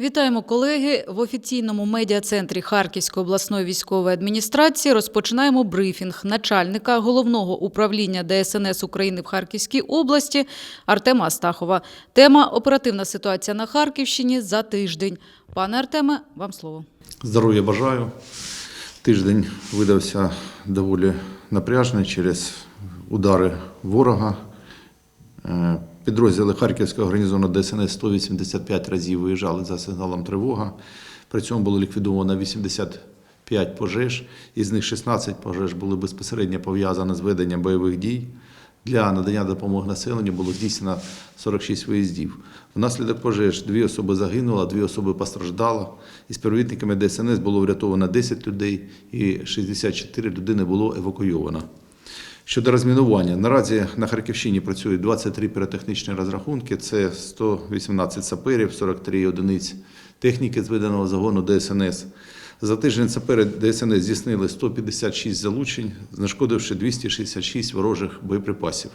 Вітаємо колеги в офіційному медіа-центрі Харківської обласної військової адміністрації. Розпочинаємо брифінг начальника головного управління ДСНС України в Харківській області Артема Астахова. Тема оперативна ситуація на Харківщині за тиждень. Пане Артеме, вам слово. Здоров'я бажаю. Тиждень видався доволі напряжний через удари ворога. Підрозділи Харківського гарнізону ДСНС 185 разів виїжджали за сигналом тривога. При цьому було ліквідовано 85 пожеж, із них 16 пожеж були безпосередньо пов'язані з веденням бойових дій. Для надання допомоги населенню було здійснено 46 виїздів. Внаслідок пожеж дві особи загинуло, дві особи постраждало. І співробітниками ДСНС було врятовано 10 людей і 64 людини було евакуйовано. Щодо розмінування, наразі на Харківщині працюють 23 піротехнічні розрахунки, це 118 саперів, 43 одиниць техніки зведеного загону ДСНС. За тиждень сапери ДСНС здійснили 156 залучень, знешкодивши 266 ворожих боєприпасів.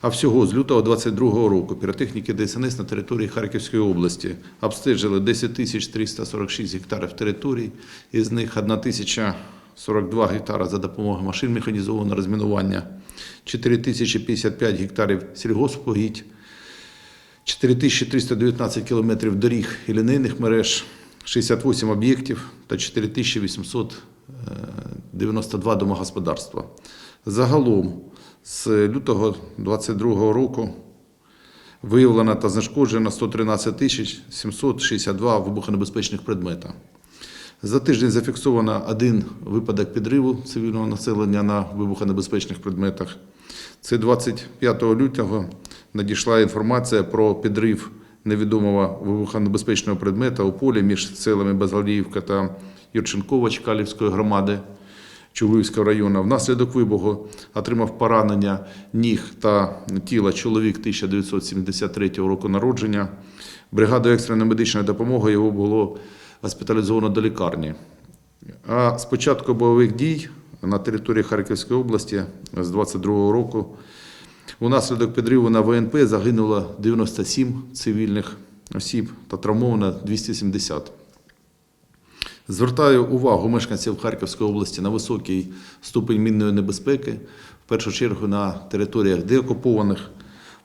А всього з лютого 2022 року піротехніки ДСНС на території Харківської області обстежили 10 346 гектарів територій, із них 1 тисяча 42 гектара за допомогою машин механізованого розмінування, 4 тисячі 55 гектарів сільгоспугідь, 4319 кілометрів доріг і лінейних мереж, 68 об'єктів та 4892 домогосподарства. Загалом з лютого 2022 року виявлено та знешкоджено 113 762 вибухонебезпечних предмета. За тиждень зафіксовано один випадок підриву цивільного населення на вибухонебезпечних предметах. Це 25 лютого надійшла інформація про підрив невідомого вибухонебезпечного предмета у полі між селами Базаліївка та Юрченкова Чкалівської громади Чугуївського району. Внаслідок вибуху отримав поранення ніг та тіла чоловік 1973 року народження. Бригадою екстреної медичної допомоги його було госпіталізовано до лікарні. А з початку бойових дій на території Харківської області з 22 року унаслідок підриву на ВНП загинуло 97 цивільних осіб та травмовано 270. Звертаю увагу мешканців Харківської області на високий ступень мінної небезпеки, в першу чергу на територіях деокупованих.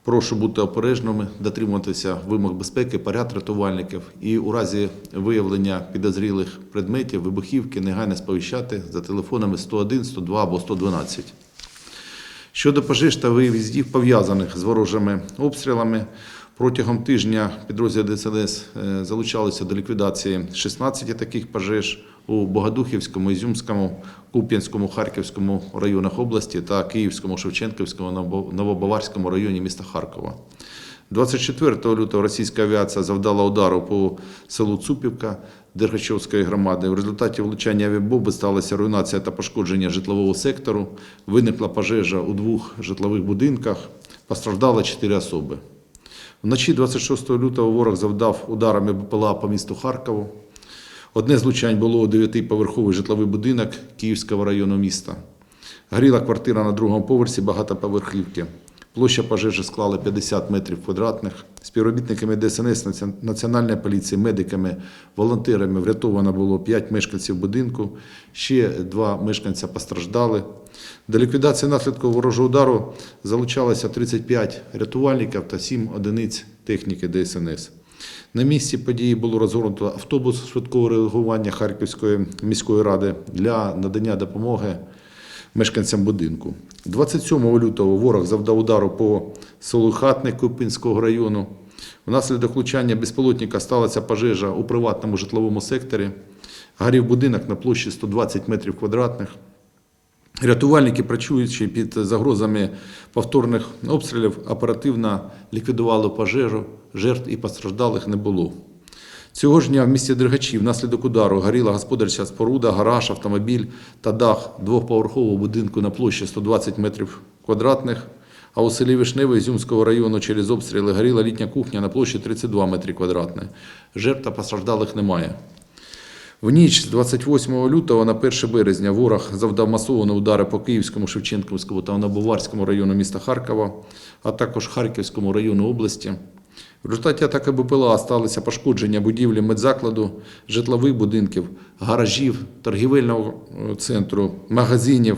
Прошу бути обережними, дотримуватися вимог безпеки, поряд рятувальників і у разі виявлення підозрілих предметів, вибухівки негайно сповіщати за телефонами 101, 102 або 112. Щодо пожеж та виїздів, пов'язаних з ворожими обстрілами, протягом тижня підрозділи ДСНС е, залучалися до ліквідації 16 таких пожеж у Богодухівському, Ізюмському, Куп'янському, Харківському районах області та Київському, Шевченківському, Ново- Новобаварському районі міста Харкова. 24 лютого російська авіація завдала удару по селу Цупівка Дергачовської громади. В результаті влучання авіабомби сталася руйнація та пошкодження житлового сектору. Виникла пожежа у двох житлових будинках. Постраждало 4 особи. Вночі 26 лютого ворог завдав ударами БПЛА по місту Харкову. Одне з влучань було у дев'ятиповерховий житловий будинок Київського району міста. Горіла квартира на другому поверсі багатоповерхівки. Площа пожежі склала 50 метрів квадратних. Співробітниками ДСНС, Національної поліції, медиками, волонтерами врятовано було 5 мешканців будинку, ще два мешканця постраждали. До ліквідації наслідків ворожого удару залучалося 35 рятувальників та 7 одиниць техніки ДСНС. На місці події було розгорнуто автобус швидкого реагування Харківської міської ради для надання допомоги мешканцям будинку. 27 лютого ворог завдав удару по селу Хатне Купинського району. Внаслідок влучання безпілотника сталася пожежа у приватному житловому секторі. Горів будинок на площі 120 метрів квадратних. Рятувальники, працюючи під загрозами повторних обстрілів, оперативно ліквідували пожежу, жертв і постраждалих не було. Цього ж дня в місті Дергачі внаслідок удару горіла господарча споруда, гараж, автомобіль та дах двохповерхового будинку на площі 120 метрів квадратних. А у селі Вишневе Ізюмського району через обстріли горіла літня кухня на площі 32 метри квадратних. Жертв та постраждалих немає. В ніч з 28 лютого на 1 березня ворог завдав масовані удари по Київському, Шевченківському та Новобаварському району міста Харкова, а також Харківському району області. В результаті атаки БПЛА сталися пошкодження будівлі медзакладу, житлових будинків, гаражів, торгівельного е, центру, магазинів,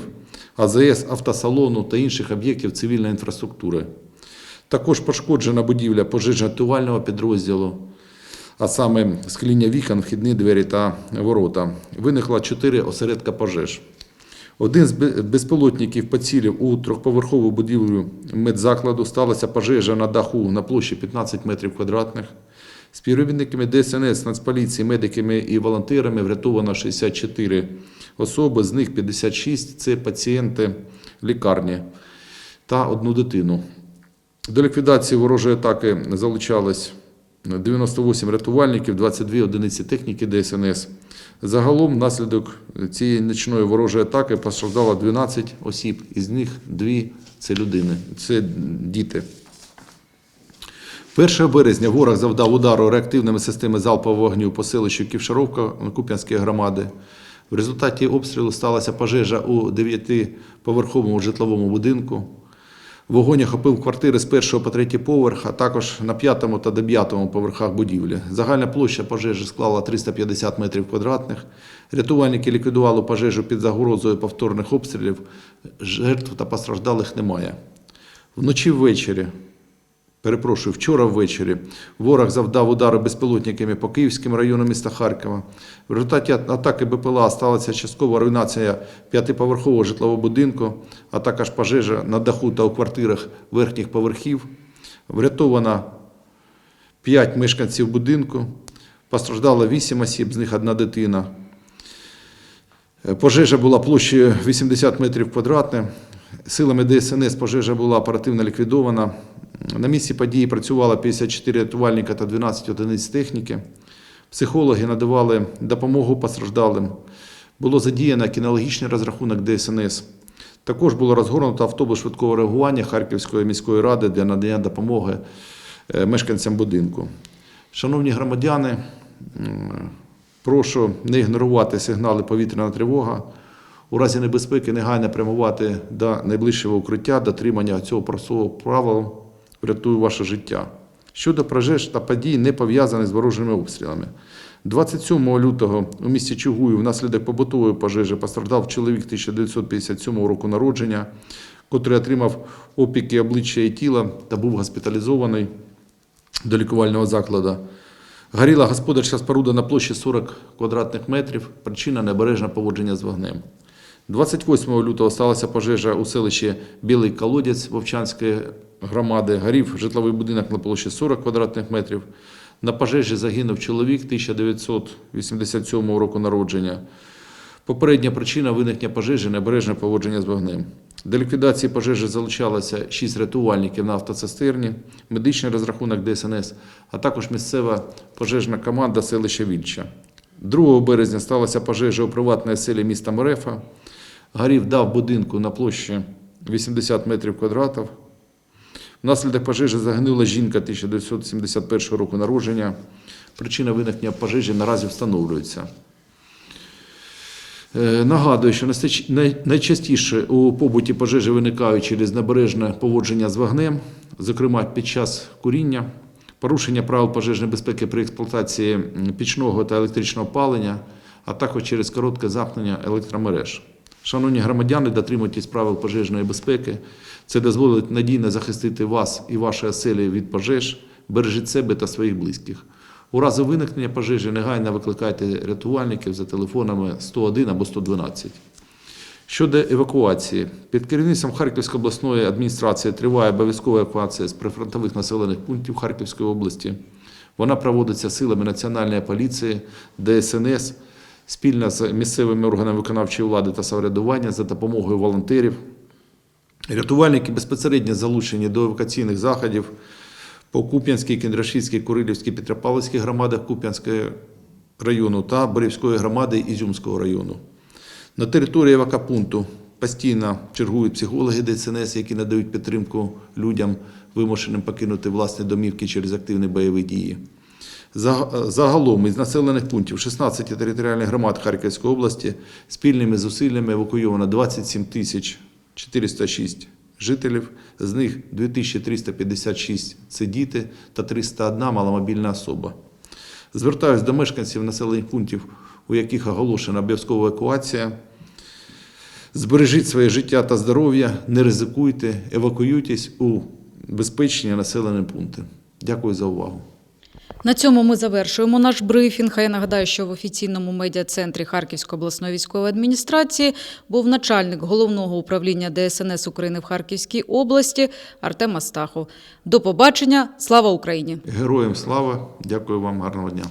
АЗС, автосалону та інших об'єктів цивільної інфраструктури. Також пошкоджена будівля пожежно-рятувального підрозділу, а саме скління вікон, вхідні двері та ворота. Виникло чотири осередка пожеж. Один з безпілотників поцілив у трьохповерхову будівлю медзакладу. Сталася пожежа на даху на площі 15 метрів квадратних. Співробітниками ДСНС, Нацполіції, медиками і волонтерами врятовано 64 особи, з них 56 – це пацієнти лікарні та одну дитину. До ліквідації ворожої атаки залучалось 98 рятувальників, 22 одиниці техніки ДСНС. Загалом, внаслідок цієї нічної ворожої атаки постраждало 12 осіб, із них дві це людини, це діти. 1 березня ворог завдав удару реактивними системами залпового вогню по селищу Ківшаровка Куп'янської громади. В результаті обстрілу сталася пожежа у 9-поверховому житловому будинку. Вогонь охопив квартири з першого по третій поверх, а також на п'ятому та дев'ятому поверхах будівлі. Загальна площа пожежі склала 350 метрів квадратних. Рятувальники ліквідували пожежу під загрозою повторних обстрілів. Жертв та постраждалих немає. Вночі ввечері Перепрошую, вчора ввечері ворог завдав удари безпілотниками по Київським районам міста Харкова. В результаті атаки БПЛА сталася часткова руйнація п'ятиповерхового житлового будинку, а також пожежа на даху та у квартирах верхніх поверхів. Врятовано 5 мешканців будинку, постраждало 8 осіб, з них одна дитина. Е, Пожежа була площею 80 метрів квадратних. Силами ДСНС пожежа була оперативно ліквідована. На місці події працювало 54 рятувальника та 12 одиниць техніки. Психологи надавали допомогу постраждалим. Було задіяно кінологічний розрахунок ДСНС. Також було розгорнуто автобус швидкого реагування Харківської міської ради для надання допомоги е, мешканцям будинку. Шановні громадяни, прошу не ігнорувати сигнали повітряна тривога. У разі небезпеки негайно прямувати до найближчого укриття, дотримання цього простого правила врятує ваше життя. Щодо пожеж та подій, не пов'язаних з ворожими обстрілами. 27 лютого у місті Чугую внаслідок побутової пожежі постраждав чоловік 1957 року народження, котрий отримав опіки обличчя і тіла та був госпіталізований до лікувального закладу. Горіла господарська споруда на площі 40 квадратних метрів. Причина необережне поводження з вогнем. 28 лютого сталася пожежа у селищі Білий Колодязь Вовчанської громади. Горів житловий будинок на площі 40 квадратних метрів. На пожежі загинув чоловік 1987 року народження. Попередня причина виникнення пожежі необережне поводження з вогнем. До ліквідації пожежі залучалося 6 рятувальників на автоцистерні, медичний розрахунок ДСНС, а також місцева пожежна команда селища Вільча. 2 березня сталася пожежа у приватній селі міста Морефа. Горів дав будинку на площі 80 метрів квадратів. Внаслідок пожежі загинула жінка 1971 року народження. Причина виникнення пожежі наразі встановлюється. Е, Нагадую, що найчастіше у побуті пожежі виникають через небережне поводження з вогнем, зокрема під час куріння, порушення правил пожежної безпеки при експлуатації пічного та електричного палення, а також через коротке замкнення електромереж. Шановні громадяни, дотримуйтесь правил пожежної безпеки. Це дозволить надійно захистити вас і ваші оселі від пожеж, бережіть себе та своїх близьких. У разі виникнення пожежі негайно викликайте рятувальників за телефонами 101 або 112. Щодо евакуації, під керівництвом Харківської обласної адміністрації триває обов'язкова евакуація з прифронтових населених пунктів Харківської області. Вона проводиться силами Національної поліції, ДСНС, спільно з місцевими органами виконавчої влади та самоврядування за допомогою волонтерів. Рятувальники безпосередньо залучені до евакуаційних заходів по Куп'янській, Кіндрашівській, Курилівській, Петропавлівській громадах Куп'янського району та Борівської громади Ізюмського району. На території евакопункту постійно чергують психологи ДСНС, які надають підтримку людям, вимушеним покинути власні домівки через активні бойові дії. За- Загалом із населених пунктів 16 територіальних громад Харківської області спільними зусиллями евакуйовано 27 тисяч 406 жителів, з них 2356 – це діти та 301 – маломобільна особа. Звертаюсь до мешканців населених пунктів, у яких оголошена обов'язкова евакуація. Збережіть своє життя та здоров'я, не ризикуйте, евакуюйтесь у безпечні населені пункти. Дякую за увагу. На цьому ми завершуємо наш брифінг. А я нагадаю, що в офіційному медіа-центрі Харківської обласної військової адміністрації був начальник головного управління ДСНС України в Харківській області Артем Астахов. До побачення. Слава Україні! Героям слава! Дякую вам, гарного дня.